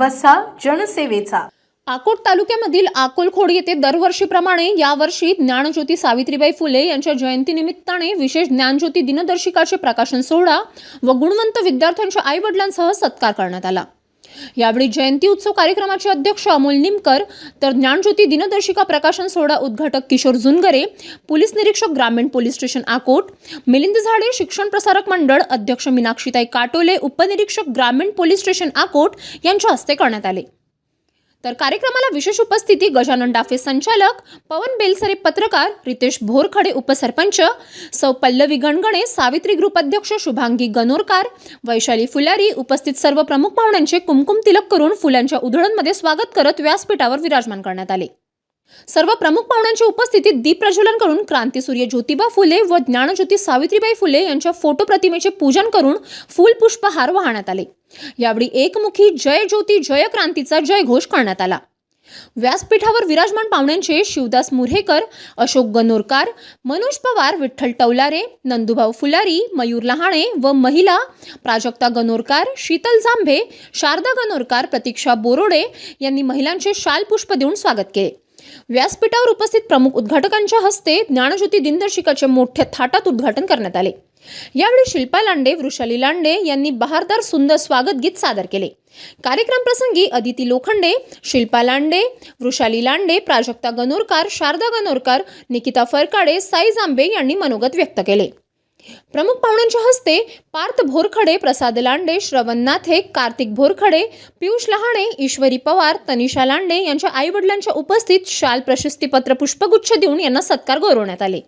वसा जनसेवेचा. अकोट तालुक्यामधील अकोलखोड येथे दरवर्षीप्रमाणे यावर्षी ज्ञानज्योती सावित्रीबाई फुले यांच्या जयंतीनिमित्ताने विशेष ज्ञानज्योती दिनदर्शिकाचे प्रकाशन सोहळा व गुणवंत विद्यार्थ्यांच्या आईवडिलांसह सत्कार करण्यात आला. यावेळी जयंती उत्सव कार्यक्रमाचे अध्यक्ष अमोल निमकर तर ज्ञानज्योती दिनदर्शिका प्रकाशन सोहळा उद्घाटक किशोर जुनगरे पोलीस निरीक्षक ग्रामीण पोलीस स्टेशन आकोट मिलिंद झाडे शिक्षण प्रसारक मंडळ अध्यक्ष मीनाक्षीताई काटोले उपनिरीक्षक ग्रामीण पोलीस स्टेशन आकोट यांच्या हस्ते करण्यात आले. तर कार्यक्रमाला विशेष उपस्थिती गजानन डाफे संचालक पवन बेलसरे पत्रकार रितेश भोरखडे उपसरपंच सौ पल्लवी गणगणे सावित्री ग्रुप अध्यक्ष शुभांगी गनोरकार वैशाली फुलारी उपस्थित सर्व प्रमुख पाहुण्यांचे कुमकुम तिलक करून फुलांच्या उधळणमध्ये स्वागत करत व्यासपीठावर विराजमान करण्यात आले. सर्व प्रमुख पाहुण्यांच्या उपस्थितीत दीप प्रज्वलन करून क्रांतीसूर्य ज्योतिबा फुले व ज्ञानज्योती सावित्रीबाई फुले यांच्या फोटो प्रतिमेचे पूजन करून फुलपुष्पहार वाहण्यात आले. यावेळी एकमुखी जय ज्योती जय क्रांतीचा जय घोष करण्यात आला. व्यासपीठावर विराजमान पाहुण्यांचे शिवदास मुरेकर अशोक गनोरकार मनोज पवार विठ्ठल टवलारे नंदुभाऊ फुलारी मयूर लहाणे व महिला प्राजक्ता गनोरकार शीतल जांभे शारदा गनोरकार प्रतीक्षा बोरोडे यांनी महिलांचे शाल पुष्प देऊन स्वागत केले. व्यासपीठावर उपस्थित प्रमुख उद्घाटकांच्या हस्ते ज्ञानज्योती दिनदर्शिकाचे मोठ्या थाटात उद्घाटन करण्यात आले. यावेळी शिल्पा लांडे वृषाली लांडे यांनी बहारदार सुंदर स्वागत गीत सादर केले. कार्यक्रम प्रसंगी अदिती लोखंडे शिल्पा लांडे वृषाली लांडे प्राजक्ता गनोरकर शारदा गनोरकर निकिता फरकाडे साई जांबे यांनी मनोगत व्यक्त केले. प्रमुख पाहुण्यांच्या हस्ते पार्थ भोरखडे प्रसाद लांडे श्रवण नाथे कार्तिक भोरखडे पियुष लहाणे ईश्वरी पवार तनिषा लांडे यांच्या आईवडिलांच्या उपस्थित शाल प्रशस्तीपत्र पुष्पगुच्छ देऊन यांना सत्कार गौरवण्यात आले.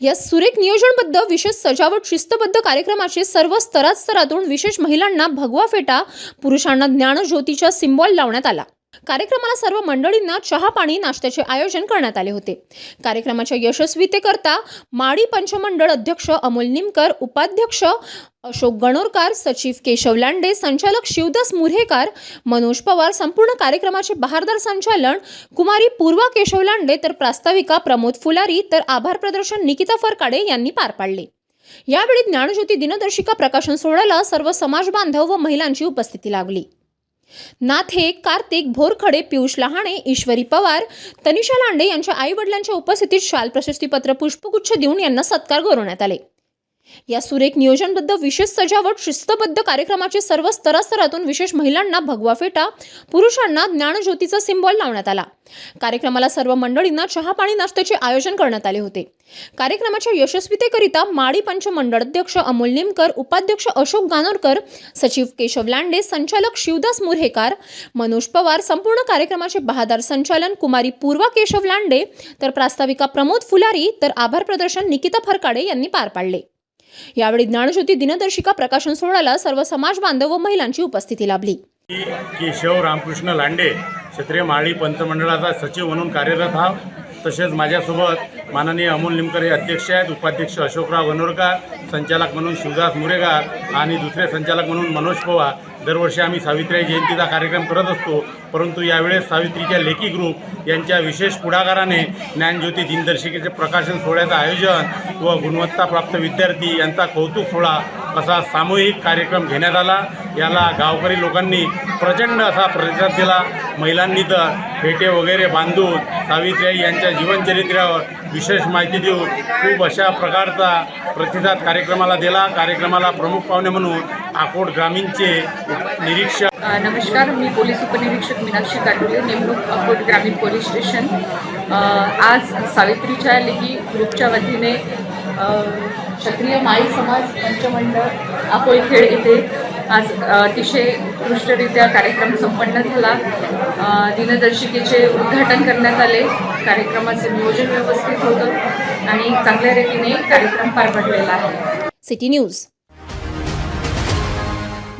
या सुरेख नियोजनबद्ध विशेष सजावट शिस्तबद्ध कार्यक्रमाचे सर्व स्तरात स्तरातून विशेष महिलांना भगवा फेटा पुरुषांना ज्ञानज्योतीचा सिम्बॉल लावण्यात आला. कार्यक्रमाला सर्व मंडळींना चहा पाणी नाश्त्याचे आयोजन करण्यात आले होते. कार्यक्रमाच्या यशस्वीतेकरता माडी पंचमंडळ अध्यक्ष अमोल निमकर उपाध्यक्ष अशोक गणोरकार सचिव केशव लांडे संचालक शिवदास मुर्हेकार मनोज पवार संपूर्ण कार्यक्रमाचे बहारदार संचालन कुमारी पूर्वा केशव लांडे तर प्रास्ताविका प्रमोद फुलारी तर आभार प्रदर्शन निकिता फरकाडे यांनी पार पाडले. यावेळी ज्ञानज्योती दिनदर्शिका प्रकाशन सोहळ्याला सर्व समाज बांधव व महिलांची उपस्थिती लाभली नाथे कार्तिक भोरखडे पियुष लहाणे ईश्वरी पवार तनिषा लांडे यांच्या आई वडिलांच्या उपस्थितीत शाल प्रशस्तीपत्र पुष्पगुच्छ देऊन यांना सत्कार गौरवण्यात आले. या सुरेख नियोजनबद्ध विशेष सजावट शिस्तबद्ध कार्यक्रमाचे सर्व स्तरास्तरातून विशेष महिलांना भगवा फेटा पुरुषांना ज्ञानज्योतीचा सिम्बॉल लावण्यात आला. कार्यक्रमाला सर्व मंडळींना चहा पाणी नाश्त्याचे आयोजन करण्यात आले होते. कार्यक्रमाच्या यशस्वीतेकरिता माडी पंचमंडळ अध्यक्ष अमोल निमकर उपाध्यक्ष अशोक गानोरकर सचिव केशव लांडे संचालक शिवदास मुरहेकार मनोज पवार संपूर्ण कार्यक्रमाचे बहादार संचालन कुमारी पूर्वा केशव लांडे तर प्रास्ताविका प्रमोद फुलारी तर आभार प्रदर्शन निकिता फरकाडे यांनी पार पाडले. यावेळी ज्ञानज्योती दिनदर्शिका प्रकाशन सोहळ्याला सर्व समाज बांधव व महिलांची उपस्थिती लाभली. केशव रामकृष्ण लांडे क्षत्रिय माळी पंतमंडळाचा सचिव म्हणून कार्यरत हा तसेच माझ्यासोबत माननीय अमोल निमकर हे अध्यक्ष आहेत उपाध्यक्ष अशोकराव गणोरकर संचालक म्हणून शिवदास मुरेगार आणि दुसरे संचालक म्हणून मनोज पवार. दरवर्षी आम्ही सावित्रीबाई जयंतीचा कार्यक्रम करत असतो परंतु यावेळेस सावित्रीच्या लेखी ग्रुप यांच्या विशेष पुढाकाराने ज्ञानज्योती दिनदर्शिकेचे प्रकाशन सोहळ्याचं आयोजन व गुणवत्ताप्राप्त विद्यार्थी यांचा कौतुक सोहळा असा सामूहिक कार्यक्रम घेण्यात आला. याला गावकरी लोकांनी प्रचंड असा प्रतिसाद दिला. महिलांनी तर फेटे वगैरे बांधून सावित्रीबाई यांच्या जीवनचरित्रावर विशेष माहिती देऊन खूप अशा प्रकारचा प्रतिसाद कार्यक्रमाला दिला. कार्यक्रमाला प्रमुख पाहुणे म्हणून आकोट ग्रामीणचे निरीक्षक नमस्कार. मी पोलीस उपनिरीक्षक मीनाक्षी काटोले नेमणूक अकोट ग्रामीण पोलीस स्टेशन. आज सावित्रीच्या लेखी ग्रुपच्या वतीने क्षत्रिय माई समाज पंचमंडळ अकोलखेड येथे आज अतिशय उत्कृष्टरित्या कार्यक्रम संपन्न झाला. दिनदर्शिकेचे उद्घाटन करण्यात आले. कार्यक्रमाचे नियोजन व्यवस्थित होतं आणि चांगल्या रीतीने कार्यक्रम पार पडलेला आहे. City news.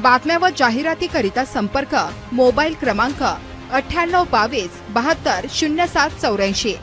बातम्या व जाहिरातीकरिता संपर्क मोबाईल क्रमांक अठ्ठ्याण्णव बावीस बहात्तर शून्य सात चौऱ्याऐंशी.